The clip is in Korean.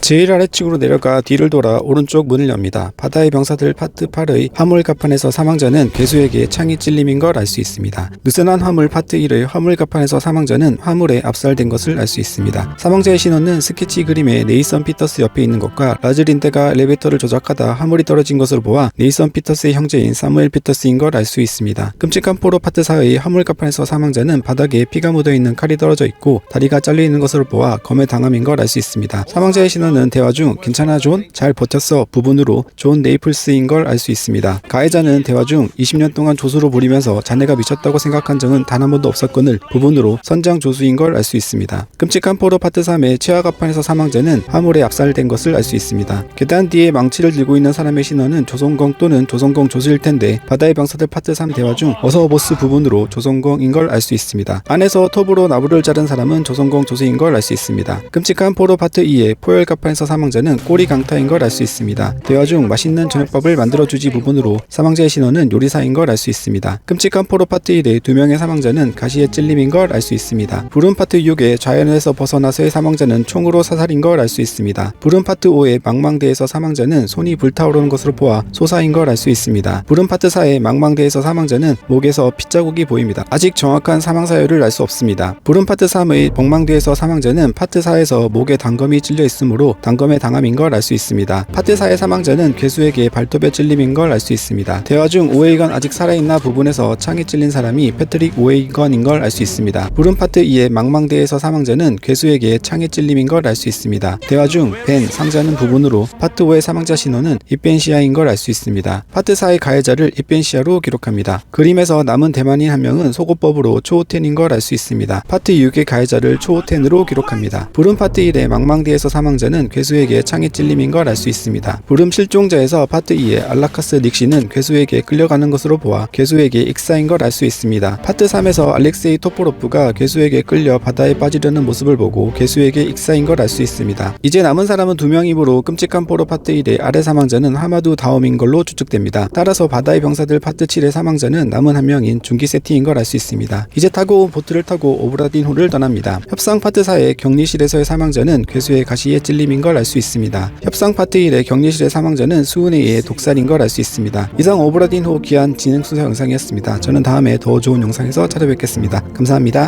제일 아래측으로 내려가 뒤를 돌아 오른쪽 문을 엽니다. 바다의 병사들 파트 8의 화물 갑판에서 사망자는 괴수에게 창이 찔림인 걸 알 수 있습니다. 느슨한 화물 파트 1의 화물 갑판에서 사망자는 화물에 압살된 것을 알 수 있습니다. 사망자의 신원은 스케치 그림에 네이선 피터스 옆에 있는 것과 라즈린데가 엘리베이터를 조작하다 화물이 떨어진 것으로 보아 네이선 피터스의 형제인 사무엘 피터스인 걸 알 수 있습니다. 끔찍한 포로 파트 4의 화물 갑판에서 사망자는 바닥에 피가 묻어 있는 칼이 떨어져 있고 다리가 잘려 있는 것으로 보아 검에 당함인 걸 알 수 있습니다. 사망자의 신원 은 대화 중 괜찮아 존? 잘 버텼어 부분으로 존 네이플스인 걸 알 수 있습니다. 가해자는 대화 중 20년 동안 조수로 부리면서 자네가 미쳤다고 생각한 적은 단 한 번도 없었거늘 부분으로 선장 조수인 걸 알 수 있습니다. 끔찍한 포로 파트 3의 최하갑판에서 사망자는 화물에 압살된 것을 알 수 있습니다. 계단 뒤에 망치를 들고 있는 사람의 신원은 조성공 또는 조성공 조수일 텐데 바다의 병사들 파트 3 대화 중 어서 보스 부분으로 조성공인 걸 알 수 있습니다. 안에서 톱으로 나무를 자른 사람은 조성공 조수인 걸 알 수 있습니다. 끔찍한 포로 파트 2의 포열 갑 판에서 사망자는 꼬리 강타인 걸 알 수 있습니다. 대화 중 맛있는 저녁밥을 만들어주지 부분으로 사망자의 신원은 요리사인 걸 알 수 있습니다. 끔찍한 포로 파트 1의 두 명의 사망자는 가시에 찔림인 걸 알 수 있습니다. 불운 파트 6의 자연에서 벗어나서의 사망자는 총으로 사살인 걸 알 수 있습니다. 불운 파트 5의 망망대에서 사망자는 손이 불타오르는 것으로 보아 소사인 걸 알 수 있습니다. 불운 파트 4의 망망대에서 사망자는 목에서 핏자국이 보입니다. 아직 정확한 사망 사유를 알 수 없습니다. 불운 파트 3의 벙망대에서 사망자는 파트 4에서 목에 단검이 찔려 있으므로 단검의 당함인 걸 알 수 있습니다. 파트 4의 사망자는 괴수에게 발톱에 찔림인 걸 알 수 있습니다. 대화 중 오웨이건 아직 살아있나 부분에서 창에 찔린 사람이 패트릭 오웨이건인 걸 알 수 있습니다. 불운 파트 2의 망망대에서 사망자는 괴수에게 창에 찔림인 걸 알 수 있습니다. 대화 중 벤 상자는 부분으로 파트 5의 사망자 신원은 이벤시아인 걸 알 수 있습니다. 파트 4의 가해자를 이벤시아로 기록합니다. 그림에서 남은 대만인 한 명은 속옷법으로 초호텐인 걸 알 수 있습니다. 파트 6의 가해자를 초호텐으로 기록합니다. 불운 파트 1의 망망대에서 사망자는 괴수에게 창에 찔림인 걸 알 수 있습니다. 불음 실종자에서 파트 2의 알라카스 닉시는 괴수에게 끌려가는 것으로 보아 괴수에게 익사인 걸 알 수 있습니다. 파트 3에서 알렉세이 토포로프가 괴수에게 끌려 바다에 빠지려는 모습을 보고 괴수에게 익사인 걸 알 수 있습니다. 이제 남은 사람은 두 명이므로 끔찍한 포로 파트 1의 아래 사망자는 하마두 다옴인 걸로 추측됩니다. 따라서 바다의 병사들 파트 7의 사망자는 남은 한 명인 중기 세티인 걸 알 수 있습니다. 이제 타고 온 보트를 타고 오브라딘호를 떠납니다. 협상 파트 4의 격리실에서의 사망자는 괴수의 가시에 찔림 인 걸 알 수 있습니다. 협상 파트 1의 격리실의 사망자는 수은에 의해 독살인 걸 알 수 있습니다. 이상 오브라딘호 기한 진행 수사 영상이었습니다. 저는 다음에 더 좋은 영상에서 찾아뵙겠습니다. 감사합니다.